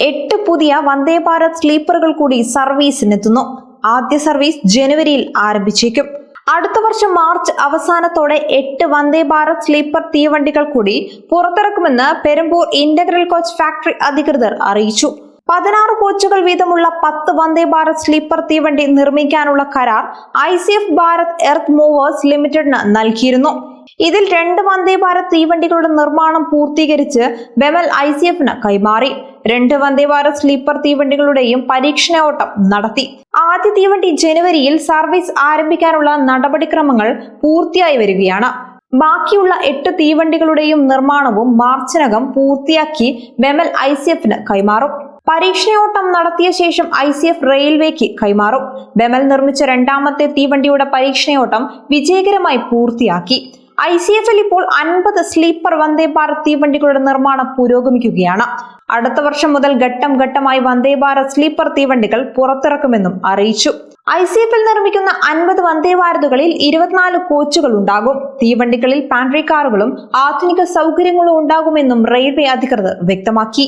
എട്ട് പുതിയ വന്ദേ ഭാരത് സ്ലീപ്പറുകൾ കൂടി സർവീസിനെത്തുന്നു. ആദ്യ സർവീസ് ജനുവരിയിൽ ആരംഭിച്ചേക്കും. അടുത്ത വർഷം മാർച്ച് അവസാനത്തോടെ എട്ട് വന്ദേ ഭാരത് സ്ലീപ്പർ തീവണ്ടികൾ കൂടി പുറത്തിറക്കുമെന്ന് പെരുമ്പൂർ ഇന്റഗ്രൽ കോച്ച് ഫാക്ടറി അധികൃതർ അറിയിച്ചു. പതിനാറ് കോച്ചുകൾ വീതമുള്ള പത്ത് വന്ദേ ഭാരത് സ്ലീപ്പർ തീവണ്ടി നിർമ്മിക്കാനുള്ള കരാർ I C F Bharat earth movers ലിമിറ്റഡിന് നൽകിയിരുന്നു. ഇതിൽ രണ്ട് വന്ദേ ഭാരത് തീവണ്ടികളുടെ നിർമ്മാണം പൂർത്തീകരിച്ച് ബെമൽ ഐ സി എഫിന് കൈമാറി. രണ്ട് വന്ദേ ഭാരത് സ്ലീപ്പർ തീവണ്ടികളുടെയും പരീക്ഷണ ഓട്ടം നടത്തി. ആദ്യ തീവണ്ടി ജനുവരിയിൽ സർവീസ് ആരംഭിക്കാനുള്ള നടപടിക്രമങ്ങൾ പൂർത്തിയായി വരികയാണ്. ബാക്കിയുള്ള എട്ട് തീവണ്ടികളുടെയും നിർമ്മാണവും മാർച്ചിനകം പൂർത്തിയാക്കി ബെമൽ ഐ സി എഫിന് കൈമാറും. പരീക്ഷണയോട്ടം നടത്തിയ ശേഷം ഐ സി എഫ് റെയിൽവേക്ക് കൈമാറും. ബെമൽ നിർമ്മിച്ച രണ്ടാമത്തെ തീവണ്ടിയുടെ പരീക്ഷണയോട്ടം വിജയകരമായി പൂർത്തിയാക്കി. ഐ സി എഫിൽ ഇപ്പോൾ അൻപത് സ്ലീപ്പർ വന്ദേ ഭാരത് തീവണ്ടികളുടെ നിർമ്മാണം പുരോഗമിക്കുകയാണ്. അടുത്ത വർഷം മുതൽ ഘട്ടം ഘട്ടമായി വന്ദേ ഭാരത് സ്ലീപ്പർ തീവണ്ടികൾ പുറത്തിറക്കുമെന്നും അറിയിച്ചു. ഐ സി എഫിൽ നിർമ്മിക്കുന്ന അൻപത് വന്ദേ ഭാരതുകളിൽ ഇരുപത്തിനാല് കോച്ചുകൾ ഉണ്ടാകും. തീവണ്ടികളിൽ പാൻട്രി കാറുകളും ആധുനിക സൗകര്യങ്ങളും ഉണ്ടാകുമെന്നും റെയിൽവേ അധികൃതർ വ്യക്തമാക്കി.